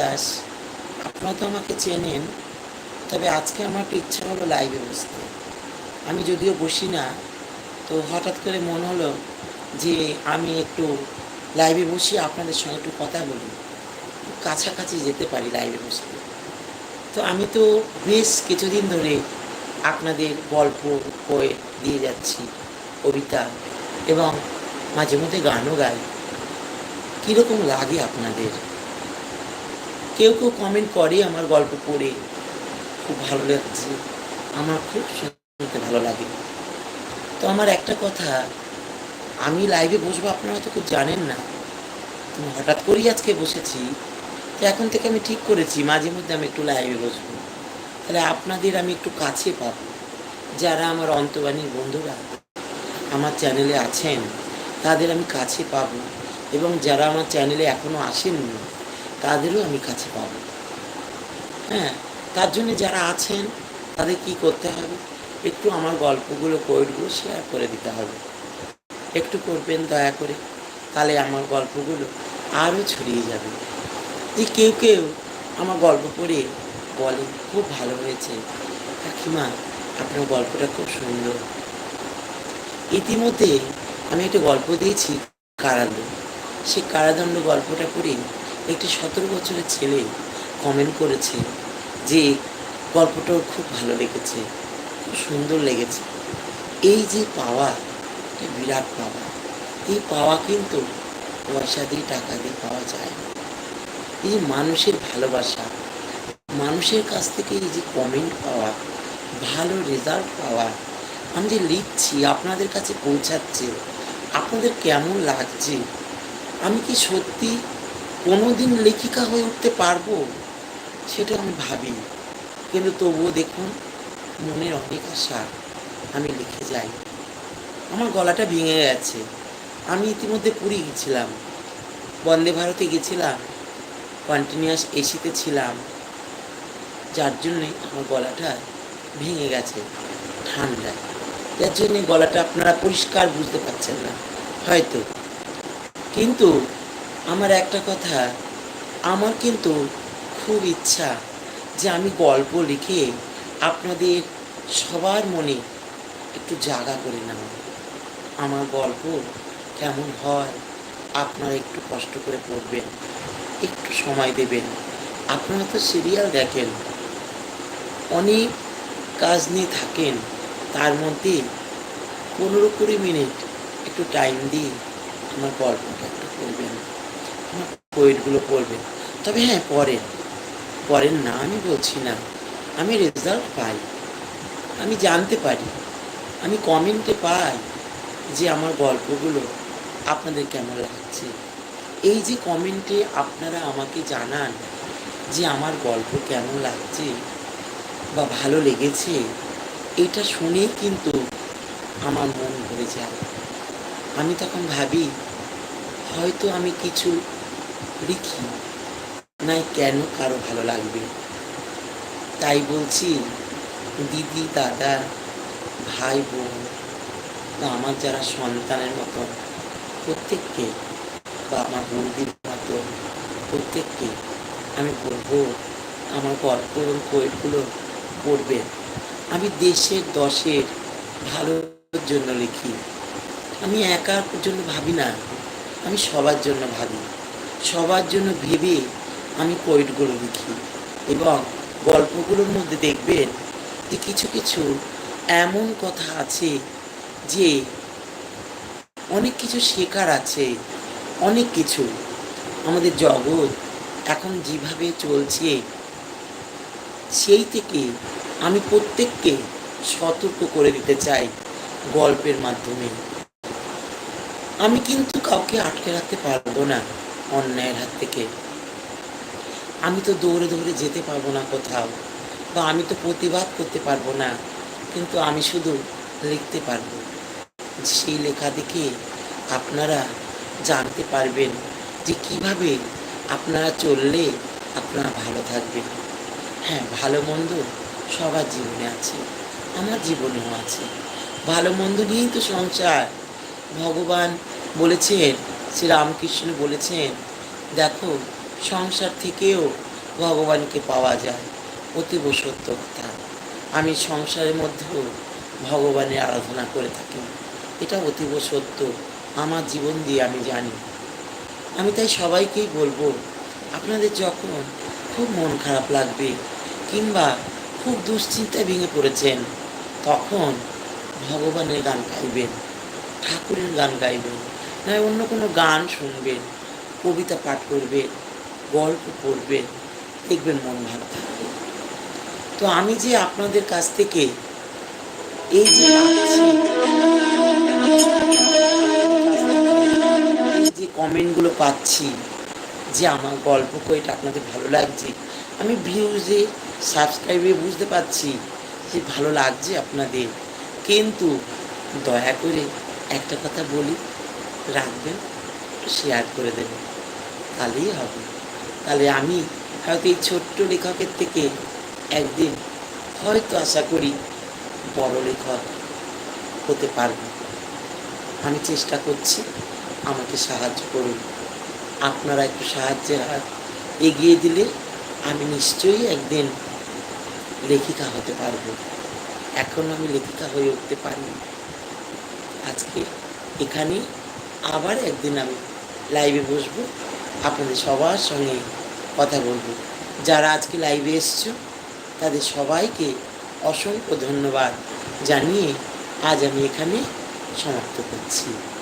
দাস আপনারা তো আমাকে চেনেন, তবে আজকে আমার একটু ইচ্ছা হলো লাইভে বসতে। আমি যদিও বসি না, তো হঠাৎ করে মনে হলো যে আমি একটু লাইভে বসি আপনাদের সঙ্গে একটু কথা বলি। কাছাকাছি যেতে পারি লাইভে বসতে। তো আমি তো বেশ কিছুদিন ধরে আপনাদের গল্প, বই দিয়ে যাচ্ছি, কবিতা এবং মাঝে মধ্যে গানও গাই। কীরকম লাগে আপনাদের? কেউ কেউ কমেন্ট করে আমার গল্প পড়ে। খুব ভালো লাগছে। আমার খুব শুনতে ভালো লাগে। তো আমার একটা কথা, আমি লাইভে বসবো আপনারা তো খুব জানেন না। হঠাৎ করেই আজকে বসেছি। তো এখন থেকে আমি ঠিক করেছি, মাঝে মধ্যে আমি একটু লাইভে বসবো। তাহলে আপনাদের আমি একটু কাছে পাব। যারা আমার অন্তবাণীর বন্ধুরা আমার চ্যানেলে আছেন, তাদের আমি কাছে পাব। এবং যারা আমার চ্যানেলে এখনও আসেননি তাদেরও আমি কাছে পাব। হ্যাঁ তার জন্য যারা আছেন, তাদের কি করতে হবে? একটু আমার গল্পগুলো কোয়েটগুলো শেয়ার করে দিতে হবে। একটু করবেন দয়া করে, তাহলে আমার গল্পগুলো আরও ছড়িয়ে যাবে। যে কেউ কেউ আমার গল্প পড়ে বলে, খুব ভালো হয়েছে। কাকিমা, আপনার গল্পটা খুব সুন্দর। ইতিমধ্যে আমি একটা গল্প দিয়েছি, কারাদণ্ড। সেই কারাদণ্ড গল্পটা পড়ে একটি সতেরো বছরের ছেলে কমেন্ট করেছে যে গল্পটাও খুব ভালো লেগেছে, খুব সুন্দর লেগেছে। এই যে পাওয়া এটা বিরাট পাওয়া। এই পাওয়া কিন্তু পয়সা দিয়ে, টাকা দিয়ে পাওয়া যায় না। এই যে মানুষের ভালোবাসা, মানুষের কাছ থেকে এই যে কমেন্ট পাওয়া, ভালো রেজাল্ট পাওয়া, আমি যে লিখছি, আপনাদের কাছে পৌঁছাচ্ছে, আপনাদের কেমন লাগছে, আমি কি সত্যি কোনোদিন লেখিকা হয়ে উঠতে পারব? সেটা আমি ভাবি কিন্তু তবুও দেখুন, মনের অনেক আশা আমি লিখে যাই। আমার গলাটা ভেঙে গেছে। আমি ইতিমধ্যে পুরী গেছিলাম। বন্দে ভারতে গেছিলাম। কন্টিনিউয়াস এসিতে ছিলাম। যার জন্যে আমার গলাটা ভেঙে গেছে ঠান্ডায়। যার জন্যে গলাটা আপনারা পরিষ্কার বুঝতে পারছেন না, হয়তো। কিন্তু আমার একটা কথা, আমার কিন্তু খুব ইচ্ছা যে আমি গল্প লিখে আপনাদের সবার মনে একটু জাগা করে নেওয়া আমার গল্প কেমন হয়, আপনারা একটু কষ্ট করে পড়বেন, একটু সময় দেবেন। আপনারা তো সিরিয়াল দেখেন, অনেক কাজ নিয়ে থাকেন, তার মধ্যে পনেরো কুড়ি মিনিট একটু টাইম দিয়ে আমার গল্পটা একটু পড়বেন তবে হ্যাঁ পড়েন। পড়েন না, আমি বলছি না। আমি রেজাল্ট পাই। আমি জানতে পারি। আমি কমেন্টে পাই যে আমার গল্পগুলো আপনাদের কেমন লাগছে। এই যে কমেন্টে আপনারা আমাকে জানান যে আমার গল্প কেমন লাগছে বা ভালো লেগেছে, এটা শুনেই কিন্তু আমার মন ভরে যায়। আমি তখন ভাবি, হয়তো আমি কিছু লিখি নাই কেন কারও ভালো লাগবে? তাই বলছি, দিদি, দাদা, ভাই, বোন আমার যারা সন্তানের মতো, প্রত্যেককে বা আমার বন্ধুর মতো, প্রত্যেককে আমি বলব, আমার গল্প এবং পোয়েটগুলো পড়বেন আমি দেশের দশের ভালোর জন্য লিখি। আমি একার জন্য ভাবি না, আমি সবার জন্য ভাবি। সবার জন্য ভেবে আমি পোয়েটগুলো লিখি এবং গল্পগুলোর মধ্যে দেখবেন যে কিছু কিছু এমন কথা আছে যে অনেক কিছু শেখার আছে, অনেক কিছু আমাদের জগৎ এখন যেভাবে চলছে সেই থেকে আমি প্রত্যেককে সতর্ক করে দিতে চাই গল্পের মাধ্যমে। আমি কিন্তু কাউকে আটকে রাখতে পারব না। অন্যায়ের হাত থেকে। আমি তো দৌড়ে দৌড়ে যেতে পারব না কোথাও, বা আমি তো প্রতিবাদ করতে পারব না, কিন্তু আমি শুধু লিখতে পারব। সেই লেখা দেখে আপনারা জানতে পারবেন যে কীভাবে আপনারা চললে আপনারা ভালো থাকবেন। হ্যাঁ ভালো মন্দ সবার জীবনে আছে, আমার জীবনেও আছে। ভালো মন্দ নিয়েই তো সংসার। ভগবান বলেছেন শ্রী রামকৃষ্ণ বলেছেন, দেখো, সংসার থেকেও ভগবানকে পাওয়া যায় অতীব সত্য কথা। আমি সংসারের মধ্যেও ভগবানের আরাধনা করে থাকি। এটা অতীব সত্য। আমার জীবন দিয়ে আমি জানি। আমি তাই সবাইকেই বলব, আপনাদের যখন খুব মন খারাপ লাগবে কিংবা খুব দুশ্চিন্তায় ভেঙে পড়েছেন, তখন ভগবানের গান গাইবেন, ঠাকুরের গান গাইবেন। নয় অন্য কোনো গান শুনবেন, কবিতা পাঠ করবেন, গল্প পড়বেন দেখবেন মন ভালো থাকবে। তো আমি যে আপনাদের কাছ থেকে এই যে যে কমেন্টগুলো পাচ্ছি, যে আমার গল্প কইটা আপনাদের ভালো লাগছে, আমি ভিউজে সাবস্ক্রাইবে বুঝতে পারছি যে ভালো লাগছে আপনাদের। কিন্তু দয়া করে একটা কথা বলি রাখবেন শেয়ার করে দেবেন। তাহলেই হবে। তাহলে আমি হয়তো এই ছোট্ট লেখকের থেকে একদিন হয়তো আশা করি বড় লেখক হতে পারব। আমি চেষ্টা করছি, আমাকে সাহায্য করুন। আপনারা একটু সাহায্যের হাত এগিয়ে দিলে আমি নিশ্চয়ই একদিন লেখিকা হতে পারব। এখন আমি লেখিকা হয়ে উঠতে পারি আজকে এখানে আবার একদিন আমি লাইভে বসবো, আপনাদের সবার সঙ্গে কথা বলব। যারা আজকে লাইভে এসছো, তাদের সবাইকে অসংখ্য ধন্যবাদ জানিয়ে আজ আমি এখানে সমাপ্ত করছি।